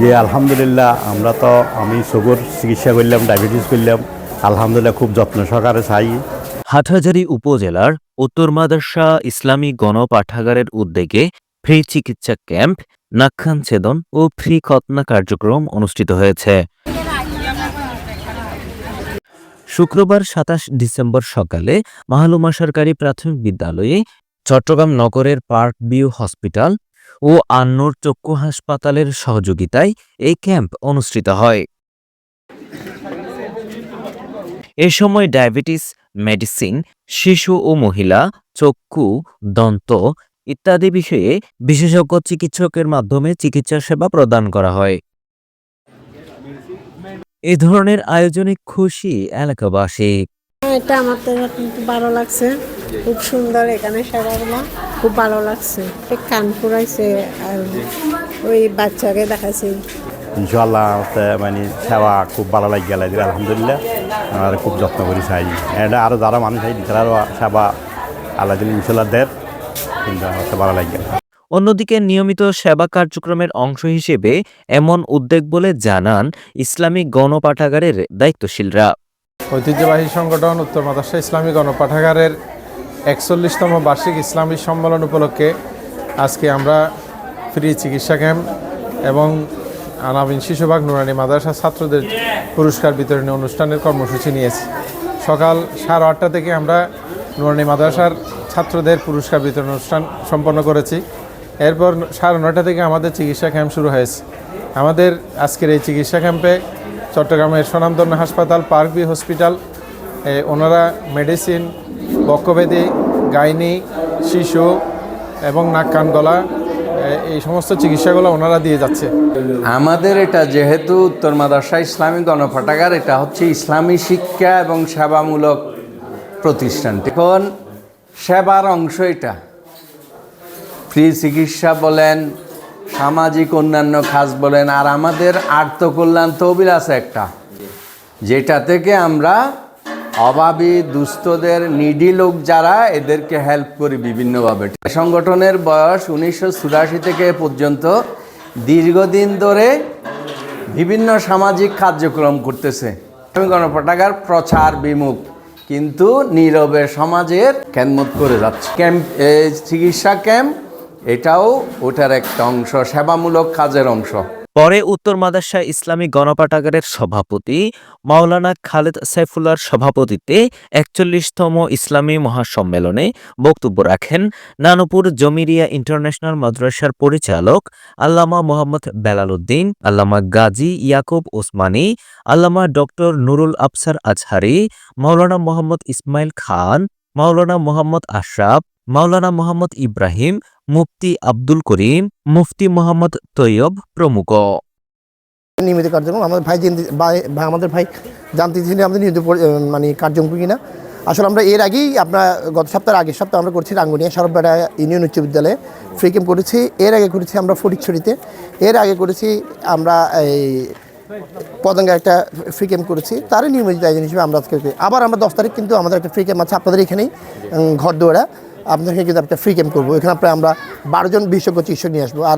যে আলহামদুলিল্লাহ, আমরা তো, আমি সুগার চিকিৎসা করলাম, ডায়াবেটিস করলাম, আলহামদুলিল্লাহ খুব যত্ন সহকারে চাই। হাটহাজারী উপজেলার উত্তর মাদার্সা ইসলামী গণপাঠাগারের উদ্যোগে ফ্রি চিকিৎসা ক্যাম্প, নাক্ষান ছেদন ও ফ্রি খতনা কার্যক্রম অনুষ্ঠিত হয়েছে। শুক্রবার সাতাশ ডিসেম্বর সকালে মাহালুমা সরকারি প্রাথমিক বিদ্যালয়ে চট্টগ্রাম নগরের পার্ক ভিউ হসপিটাল ও আন্নুর চক্ষু হাসপাতালের সহযোগিতায় এই ক্যাম্প অনুষ্ঠিত হয়। এ সময় ডায়াবেটিস, মেডিসিন, শিশু ও মহিলা, চক্ষু, দন্ত ইত্যাদি বিষয়ে বিশেষজ্ঞ চিকিৎসকের মাধ্যমে চিকিৎসা সেবা প্রদান করা হয়। এ ধরনের আয়োজনে খুশি এলাকাবাসী। এটা আমার ভালো লাগছে। খুব সুন্দর এখানে সেবাগুলো। খুব ভালো লাগছে। এক কান পুরাইছে আর ওই বাচ্চাকে দেখাইছে। ইনশাল্লাহ মানে সেবা খুব ভালো লাগে গেলে আলহামদুলিল্লাহ। আর খুব যত্ন করি চাই এটা আরও যারা মানুষ তারাও সেবা আল্লাহ ইনশাল্লাহ দেয় কিন্তু ভালো লাগে অন্যদিকে নিয়মিত সেবা কার্যক্রমের অংশ হিসেবে এমন উদ্যোগ বলে জানান ইসলামিক গণপাঠাগারের দায়িত্বশীলরা। ঐতিহ্যবাহী সংগঠন উত্তর মাদাসা ইসলামী গণপাঠাগারের একচল্লিশতম বার্ষিক ইসলামী সম্মেলন উপলক্ষে আজকে আমরা ফ্রি চিকিৎসা ক্যাম্প এবং আনাবিন শিশুবাগ নুরানি মাদ্রাসা ছাত্রদের পুরস্কার বিতরণী অনুষ্ঠানের কর্মসূচি নিয়েছি। সকাল সাড়ে আটটা থেকে আমরা নুরানি মাদ্রাসার ছাত্রদের পুরস্কার বিতরণ অনুষ্ঠান সম্পন্ন করেছি। এরপর সাড়ে নটা থেকে আমাদের চিকিৎসা ক্যাম্প শুরু হয়েছে। আমাদের আজকের এই চিকিৎসা ক্যাম্পে চট্টগ্রামের স্বনামধন্য হাসপাতাল পার্ক বি হসপিটাল ওনারা মেডিসিন বক্ষবেদী গাইনি, শিশু এবং নাক কান গলা এই সমস্ত চিকিৎসাগুলো ওনারা দিয়ে যাচ্ছে। আমাদের এটা যেহেতু উত্তর মাদ্রাসা ইসলামী গণপাঠাগার এটা হচ্ছে ইসলামী শিক্ষা এবং সেবামূলক প্রতিষ্ঠান। এখন সেবার অংশ এটা। ফ্রি চিকিৎসা বলেন, সামাজিক অন্যান্য কাজ বলেন, আর আমাদের আর্থকল্যাণ তহবিল আছে একটা। যেটা থেকে আমরা অভাবী দুস্থদের নিডি লোক যারা, এদেরকে হেল্প করি বিভিন্নভাবে। সংগঠনের বয়স উনিশশো চুরাশি থেকে পর্যন্ত। দীর্ঘদিন ধরে বিভিন্ন সামাজিক কার্যক্রম করতেছে। আমি গণপটাগার প্রচার বিমুখ, কিন্তু নীরবে সমাজের ক্যানমত করে যাচ্ছে। ক্যাম্প চিকিৎসা ক্যাম্প, এটাও ওটার একটা অংশ, সেবামূলক কাজের অংশ। পরে উত্তর মাদাসা ইসলামী গণপাঠাগারের সভাপতি মাওলানা খালেদ সাইফুল্লাহর সভাপতিত্বে একচল্লিশতম ইসলামী মহাসম্মেলনে বক্তব্য রাখেন নানুপুর জমিরিয়া ইন্টারন্যাশনাল মাদ্রাসার পরিচালক আল্লামা মোহাম্মদ বেলাল উদ্দিন আল্লামা গাজী ইয়াকুব ওসমানী, আল্লামা ডক্টর নুরুল আফসার আজহারি, মাওলানা মোহাম্মদ ইসমাইল খান, মাওলানা মোহাম্মদ আশরাফ মাওলানা মোহাম্মদ ইব্রাহিম মুফতি আব্দুল করিম মুফতি মোহাম্মদ তৈয়ব প্রমুখ। নিয়মিত কার্যক্রম, আমাদের ভাই ভাই- আমাদের ভাই জানতে চেয়েছিলেন আমাদের নিয়মিত মানে কার্যক্রম কিনা। আসলে আমরা এর আগেই আপনার গত সপ্তাহের আগের সপ্তাহে আমরা করেছি রাঙ্গুনিয়া সরববেড়া ইউনিয়ন উচ্চ বিদ্যালয়ে ফ্রি ক্যাম্প করেছি। এর আগে করেছি আমরা ফটিকছড়িতে। এর আগে করেছি আমরা এই পদঙ্গা একটা ফ্রি ক্যাম্প করেছি। তারই নিয়মিত আয়োজন হিসেবে আমরা আজকে আবার আমরা দশ তারিখ কিন্তু আমাদের একটা ফ্রি ক্যাম্প আছে আপনাদের এখানেই ঘর দৌড়া আপনাদেরকে কিন্তু একটা ফ্রি ক্যাম্প করব। এখানে আপনার আমরা বারোজন বিশেষজ্ঞ চিকিৎসক নিয়ে আসব। আর